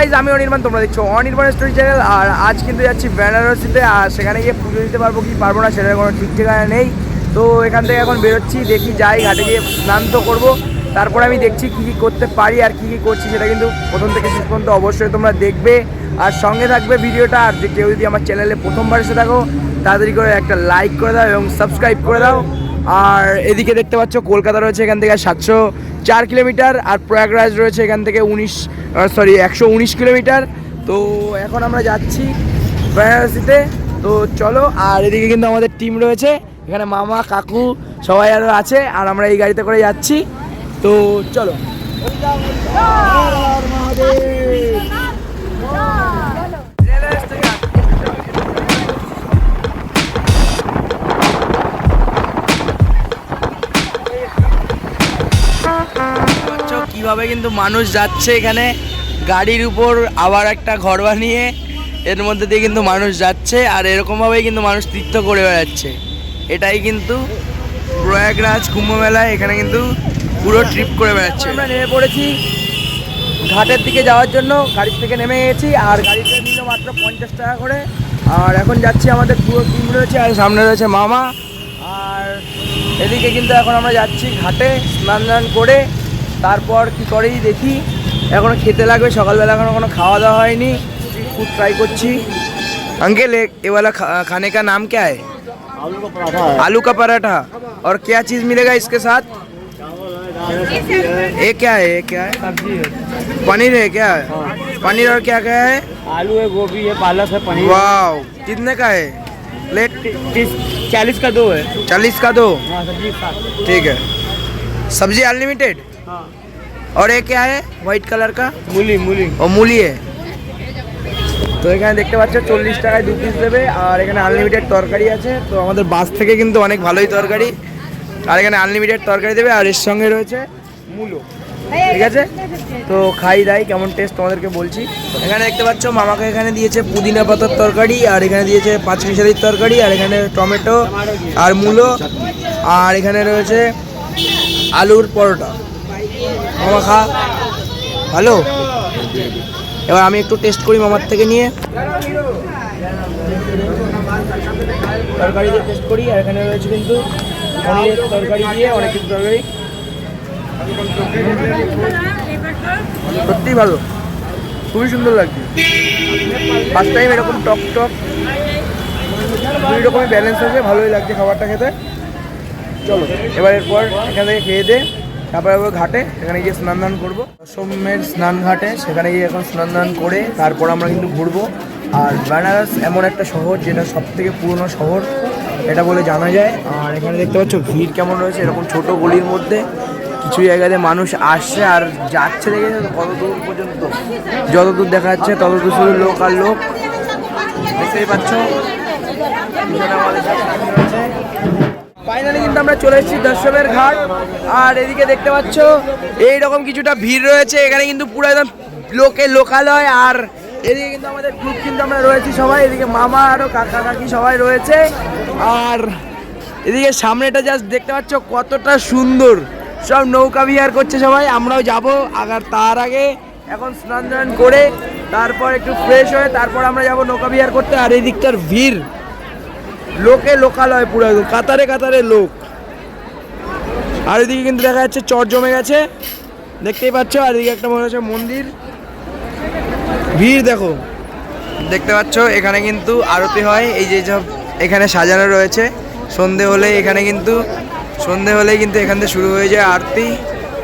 Guys আমি অনির্বাণ, তোমরা দেখছ অনির্বাণ স্টোরি চ্যানেল আর আজ কিন্তু যাচ্ছি বেনারসিতে আর সেখানে গিয়ে পুজো দিতে পারব কি পারব না সেটার কোনো ঠিক ঠিকানা নেই। তো এখান থেকে এখন বেরোচ্ছি, দেখি যাই, ঘাটে গিয়ে স্নান তো করব। তারপরে আমি দেখছি কী কী করতে পারি আর কী কী করছি, সেটা কিন্তু প্রথম থেকে শেষ পর্যন্ত অবশ্যই তোমরা দেখবে। আর সঙ্গে থাকবে ভিডিওটা, আর যে কেউ যদি আমার চ্যানেলে প্রথমবার এসে থাকো, তাড়াতাড়ি করে একটা লাইক করে দাও এবং সাবস্ক্রাইব করে দাও। আর এদিকে দেখতে পাচ্ছ কলকাতা রয়েছে এখান থেকে সাতশো চার কিলোমিটার আর প্রয়াগরাজ রয়েছে এখান থেকে উনিশ সরি একশো উনিশ কিলোমিটার। তো এখন আমরা যাচ্ছি বেনারসিতে তো চলো, আর এদিকে কিন্তু আমাদের টিম রয়েছে। এখানে মামা, কাকু সবাই আরও আছে, আর আমরা এই গাড়িতে করে যাচ্ছি। তো চলো। কিন্তু মানুষ যাচ্ছে এখানে। গাড়ির উপর আবার একটা ঘর বানিয়ে এর মধ্যে দিয়ে কিন্তু মানুষ যাচ্ছে আর এরকমভাবেই কিন্তু মানুষ তীর্থ করে বেড়াচ্ছে। এটাই কিন্তু প্রয়াগরাজ কুম্ভ মেলায় এখানে কিন্তু পুরো ট্রিপ করে বেড়াচ্ছে। আমরা নেমে পড়েছি ঘাটের দিকে যাওয়ার জন্য গাড়ি থেকে নেমে গেছি আর গাড়িতে নিল মাত্র পঞ্চাশ টাকা করে। আর এখন যাচ্ছি আমাদের পুরো টিম রয়েছে আর সামনে রয়েছে মামা। আর এদিকে কিন্তু এখন আমরা যাচ্ছি ঘাটে স্নান করে তারপর কি করেই দেখি এখনো খেতে লাগবে সকালবেলা এখনো কোনো খাওয়া দাওয়া হয়নি স্ট্রিট ফুড ট্রাই করছি अंकल एक ये वाला खा- खाने का नाम क्या है आलू का पराठा है आलू का पराठा और क्या चीज़ मिलेगा इसके साथ ये क्या है ये क्या है सब्जी है पनीर है क्या पनीर और क्या क्या है आलू है गोभी है पालक है पनीर वाह कितने का है प्लेट तीस चालीस का दो है चालीस का दो हाँ सब्जी के साथ ठीक है सब्जी अनलिमिटेड हाँ और ये क्या है व्हाइट कलर का मूली मूली ও মুলিয়ে তো এখানে দেখতে পাচ্ছ চল্লিশ টাকায় দু পিস দেবে আর এখানে আনলিমিটেড তরকারি আছে তো আমাদের বাস থেকে কিন্তু অনেক ভালোই তরকারি আর এখানে আনলিমিটেড তরকারি দেবে আর এর সঙ্গে রয়েছে মূলো ঠিক আছে তো খাই দাই কেমন টেস্ট তোমাদেরকে বলছি এখানে দেখতে পাচ্ছ মামাকে এখানে দিয়েছে পুদিনা পাতার তরকারি আর এখানে দিয়েছে পাঁচ মিশালির তরকারি আর এখানে টমেটো আর মূলো আর এখানে রয়েছে আলুর পরোটা মামা খা। ভালো? এবার আমি একটু টেস্ট করি মামার থেকে নিয়ে। তরকারি দিয়ে টেস্ট করি, আর এখানে রয়েছে কিন্তু তরকারি দিয়ে অনেক কিছু তরকারি। সত্যিই ভালো। খুবই সুন্দর লাগছে। ফার্স্ট টাইম এরকম টক টক, দুই রকমই ব্যালেন্স আছে, ভালোই লাগছে খাবারটা খেতে। চলো, এবার এরপর এখান থেকে খেয়ে দে। তারপরে আবার ঘাটে এখানে গিয়ে স্নান দান করব। সোমের স্নান ঘাটে, সেখানে গিয়ে এখন স্নান দান করে তারপর আমরা কিন্তু ঘুরবো। আর বেনারস এমন একটা শহর যেটা সব থেকে পুরনো শহর, এটা বলে জানা যায়। আর এখানে দেখতে পাচ্ছ ভিড় কেমন রয়েছে, এরকম ছোট গলির মধ্যে কিছু জায়গাতে মানুষ আসছে আর যাচ্ছে দেখে কত দূর পর্যন্ত। যত দূর দেখা যাচ্ছে তত দূর শুধু লোক আর লোক। দেখতেই পাচ্ছ আমাদের ফাইনালি কিন্তু আমরা চলে এসেছি দর্শকের ঘাট। আর এদিকে দেখতে পাচ্ছ, এইরকম কিছুটা ভিড় রয়েছে। এখানে কিন্তু পুরো একদম লোকে লোকালয় আর এদিকে কিন্তু আমাদের গ্রুপ কিন্তু আমরা রয়েছি সবাই। এদিকে মামা আরও কাকা কাকি সবাই রয়েছে। আর এদিকে সামনেটা জাস্ট দেখতে পাচ্ছ, কতটা সুন্দর। সব নৌকা বিহার করছে সবাই। আমরাও যাব আগার তার আগে। এখন স্নান করে তারপর একটু ফ্রেশ হয়ে তারপর আমরা যাব নৌকা বিহার করতে। আর এই দিকটার ভিড়। লোকে লোকালয় পুরো একদম কাতারে কাতারে লোক। আর এদিকে কিন্তু দেখা যাচ্ছে চর জমে গেছে। দেখতেই পাচ্ছ আর এদিকে একটা মনে হচ্ছে মন্দির। ভিড় দেখো। দেখতে পাচ্ছ এখানে কিন্তু আরতি হয়। এই যে সব এখানে সাজানো রয়েছে। সন্ধে হলে এখানে কিন্তু সন্ধে হলেই কিন্তু এখান থেকে শুরু হয়ে যায় আরতি।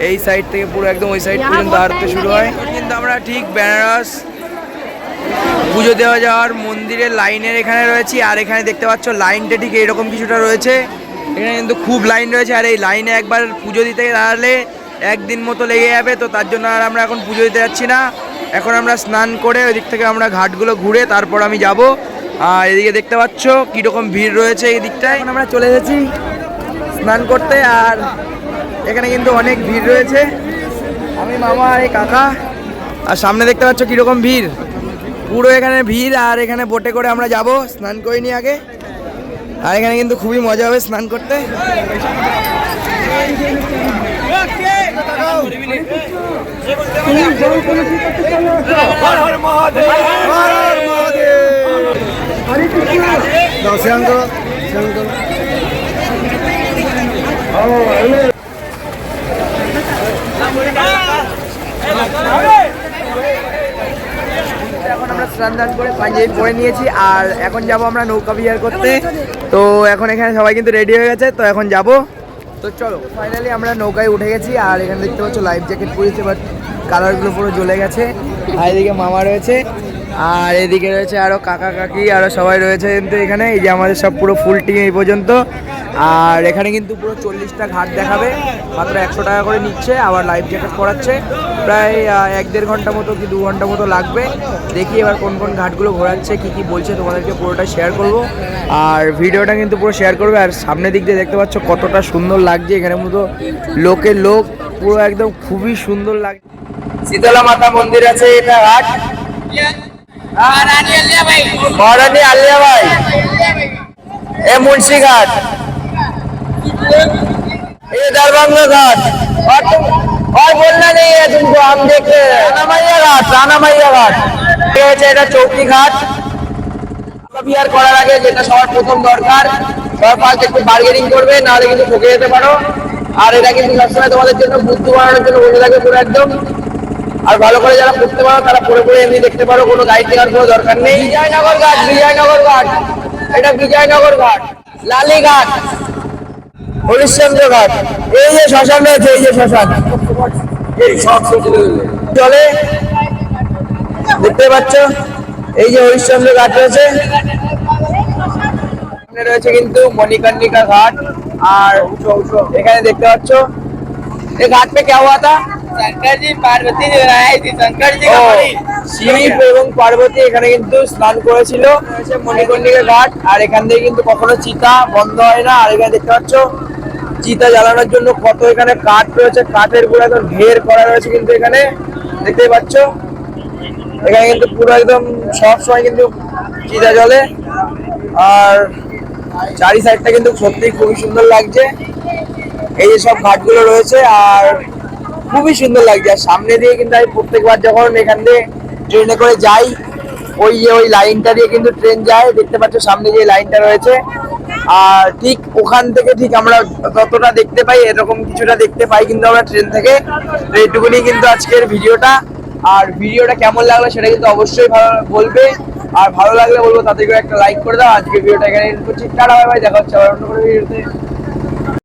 এই সাইড থেকে পুরো একদম ওই সাইড পর্যন্ত আরতি শুরু হয়। কিন্তু আমরা ঠিক বেনারস পুজো দেওয়া যাওয়ার মন্দিরের লাইনের এখানে রয়েছি, আর এখানে দেখতে পাচ্ছ লাইনটা ঠিক এরকম কিছুটা রয়েছে। এখানে কিন্তু খুব লাইন রয়েছে, আর এই লাইনে একবার পুজো দিতে দাঁড়ালে একদিন মতো লেগে যাবে, তো তার জন্য আর আমরা এখন পুজো দিতে যাচ্ছি না। এখন আমরা স্নান করে ওই দিক থেকে আমরা ঘাটগুলো ঘুরে তারপর আমি যাব। আর এদিকে দেখতে পাচ্ছ কীরকম ভিড় রয়েছে এই দিকটায়। আমরা চলে এসেছি স্নান করতে, আর এখানে কিন্তু অনেক ভিড় রয়েছে। আমি মামা আর এই কাকা, আর সামনে দেখতে পাচ্ছ কীরকম ভিড়। পুরো এখানে ভিড় আর এখানে বোটে করে আমরা যাব। স্নান করে নি আগে। আর এখানে কিন্তু খুবই মজা হবে স্নান করতে। দাও শ্যাম করো শ্যাম করো এখন আমরা স্নান দান করে পাঞ্জাবি পরে নিয়েছি, আর এখন যাব আমরা নৌকা বিহার করতে। তো এখন এখানে সবাই কিন্তু রেডি হয়ে গেছে, তো এখন যাব। তো চলো ফাইনালি আমরা নৌকায় উঠে গেছি, আর এখানে দেখতে পাচ্ছ লাইফ জ্যাকেট পরেছে বাট কালারগুলো পুরো জ্বলে গেছে। আর এদিকে মামা রয়েছে, আর এদিকে রয়েছে আরও কাকা কাকি, আরও সবাই রয়েছে কিন্তু এখানে। এই যে আমাদের সব পুরো ফুল টিম এই পর্যন্ত। আর এখানে কিন্তু পুরো চল্লিশটা ঘাট দেখাবে। মাত্র একশো টাকা করে নিচ্ছে আবার লাইফ জ্যাকেট করাচ্ছে প্রায় এক দেড় ঘণ্টা মতো কি দু ঘণ্টা মতো লাগবে। দেখি এবার কোন কোন ঘাটগুলো ঘোরাচ্ছে কি কি বলছে তোমাদেরকে পুরোটা শেয়ার করব। আর ভিডিওটা কিন্তু পুরো শেয়ার করবে আর সামনের দিক দিয়ে দেখতে পাচ্ছ কতটা সুন্দর লাগছে। এখানে মতো লোকের লোক পুরো একদম খুবই সুন্দর লাগছে শীতলা মাতা মন্দির আছে এটা ঘাট। মহারানী আলিয়া ভাই। এ মুন্সি घाट ये दरभंगा घाट और तुम और बोलना नहीं है तुमको हम देख रहे हैं राना मैया घाट राना मैया घाट ये হচ্ছে এটা চৌকি ঘাট বিহার করার আগে যেটা সবার প্রথম দরকার সবার ফার্স্ট একটু বার্গেনিং করবে নাহলে কিন্তু ঠকে যেতে পারো আর এটা কিন্তু সবসময় তোমাদের জন্য বুদ্ধি বানানোর জন্য বলে থাকে পুরো একদম আর ভালো করে যারা পড়তে পারো তারা পড়ে পড়ে এমনি দেখতে পারো কোনো গাইড দেওয়ার কোনো দরকার নেই বিজয়নগর ঘাট বিজয়নগর ঘাট এটা বিজয়নগর ঘাট লালি হরিশ্চন্দ্র ঘাট এই যে শ্মশান রয়েছে এই যে শ্মশান। চলে দেখতে পাচ্ছ? এই যে হরিশ্চন্দ্র ঘাট রয়েছে। রয়েছে কিন্তু মণিকর্ণিকা ঘাট। আর এখানে দেখতে পাচ্ছ? এই ঘাট পে কেউ আতা শিব এবং পার্বতী এখানে কিন্তু স্নান করেছিল। মণিকর্ণিকা ঘাট। আর এখান থেকে কিন্তু কখনো চিতা বন্ধ হয় না। আর দেখতে পাচ্ছ? চিতা জ্বালানোর জন্য কত এখানে কাঠ রয়েছে, কাঠের পুরো একদম ঢের করা রয়েছে কিন্তু এখানে, দেখতেই পাচ্ছ? এখানে কিন্তু পুরো একদম সব সময় কিন্তু চিতা জ্বলে। আর চারি সাইডটা কিন্তু সত্যি খুবই সুন্দর লাগছে। এই যে সব ঘাটগুলো রয়েছে আর খুবই সুন্দর লাগছে। আর সামনে দিয়ে কিন্তু আমি প্রত্যেকবার যখন এখান দিয়ে ট্রেনে করে যাই, ওই যে ওই লাইনটা দিয়ে কিন্তু ট্রেন যায়, দেখতে পাচ্ছ সামনে যে লাইনটা রয়েছে আর ঠিক ওখান থেকে ঠিক আমরা ততটা দেখতে পাই এরকম কিছুটা দেখতে পাই কিন্তু আমরা ট্রেন থেকে এইটুকুনি কিন্তু আজকের ভিডিওটা আর ভিডিওটা কেমন লাগল সেটা কিন্তু অবশ্যই ভালো বলবে আর ভালো লাগলে বলব তাদেরকে একটা লাইক করে দাও আজকে ভিডিওটা এখানে করছি টাটা ভাই দেখা হচ্ছে আবার অন্য কোনো ভিডিওতে